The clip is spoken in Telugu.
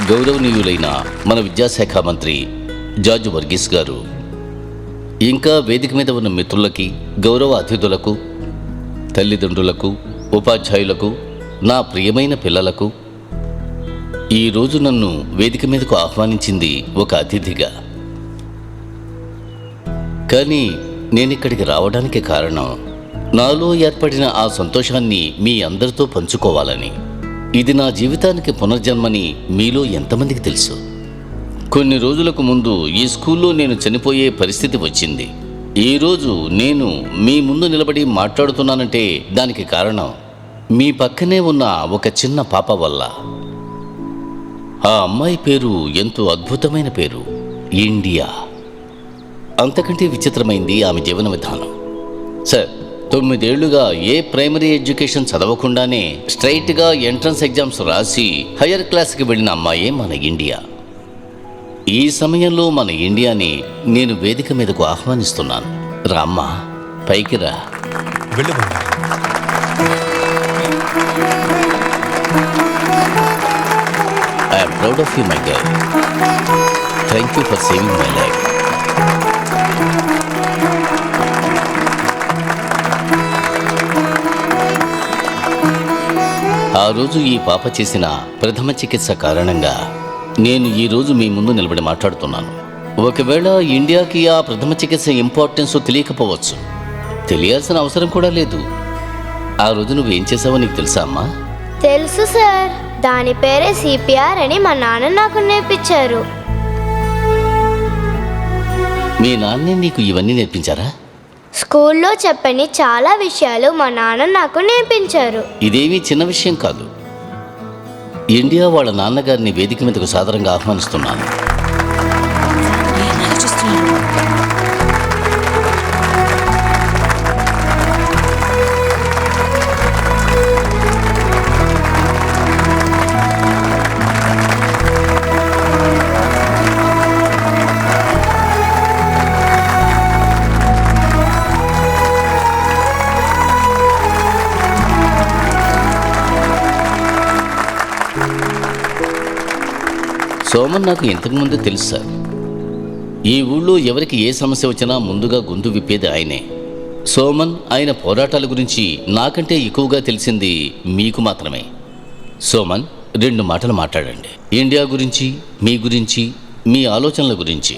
గౌరవనీయులైన మన విద్యాశాఖ మంత్రి జార్జ్ వర్గీస్ గారు ఇంకా వేదిక మీద ఉన్న మిత్రులకి గౌరవ అతిథులకు తల్లిదండ్రులకు ఉపాధ్యాయులకు నా ప్రియమైన పిల్లలకు ఈరోజు నన్ను వేదిక మీదకు ఆహ్వానించింది ఒక అతిథిగా. కానీ నేనిక్కడికి రావడానికి కారణం నాలో ఏర్పడిన ఆ సంతోషాన్ని మీ అందరితో పంచుకోవాలని. ఇది నా జీవితానికి పునర్జన్మని మీలో ఎంతమందికి తెలుసు? కొన్ని రోజులకు ముందు ఈ స్కూల్లో నేను చనిపోయే పరిస్థితి వచ్చింది. ఈరోజు నేను మీ ముందు నిలబడి మాట్లాడుతున్నానంటే దానికి కారణం మీ పక్కనే ఉన్న ఒక చిన్న పాప వల్ల. ఆ అమ్మాయి పేరు ఎంతో అద్భుతమైన పేరు ఇండియా. అంతకంటే విచిత్రమైంది ఆమె జీవన విధానం. సార్ తొమ్మిదేళ్ళుగా ఏ ప్రైమరీ ఎడ్యుకేషన్ చదవకుండానే స్ట్రైట్గా ఎంట్రన్స్ ఎగ్జామ్స్ రాసి హయ్యర్ క్లాస్కి వెళ్ళిన అమ్మాయే మన ఇండియా. ఈ సమయంలో మన ఇండియాని నేను వేదిక మీదకు ఆహ్వానిస్తున్నాను. రామ్మా పైకి రా. I'm proud of you my girl thank you for saving my life. ఆ రోజు ఈ పాప చేసిన ప్రథమ చికిత్స కారణంగా నేను ఈ రోజు మీ ముందు నిలబడి మాట్లాడుతున్నాను. ఒకవేళ ఇండియాకి ఆ ప్రథమ చికిత్స ఇంపార్టెన్స్ తెలియకపోవచ్చు. తెలియాల్సిన అవసరం కూడా లేదు. ఆ రోజు నువ్వేం చేసావో నీకు తెలుసా అమ్మా? తెలుసు సార్. దాని పేరే సిపిఆర్ అని మా నాన్న నాకు నేర్పించారు. మీ నాన్నే నీకు ఇవన్నీ నేర్పించారా? స్కూల్లో చెప్పని చాలా విషయాలు మా నాన్న నాకు నేర్పించారు. ఇదేమీ చిన్న విషయం కాదు. ఇండియా వాళ్ళ నాన్నగారిని వేదిక మీదకు సాదరంగా ఆహ్వానిస్తున్నాను. సోమన్ నాకు ఇంతకుముందు తెలుసు సార్. ఈ ఊళ్ళో ఎవరికి ఏ సమస్య వచ్చినా ముందుగా గొంతు విప్పేది ఆయనే. సోమన్ ఆయన పోరాటాల గురించి నాకంటే ఎక్కువగా తెలిసింది మీకు మాత్రమే. సోమన్ రెండు మాటలు మాట్లాడండి. ఇండియా గురించి మీ గురించి మీ ఆలోచనల గురించి.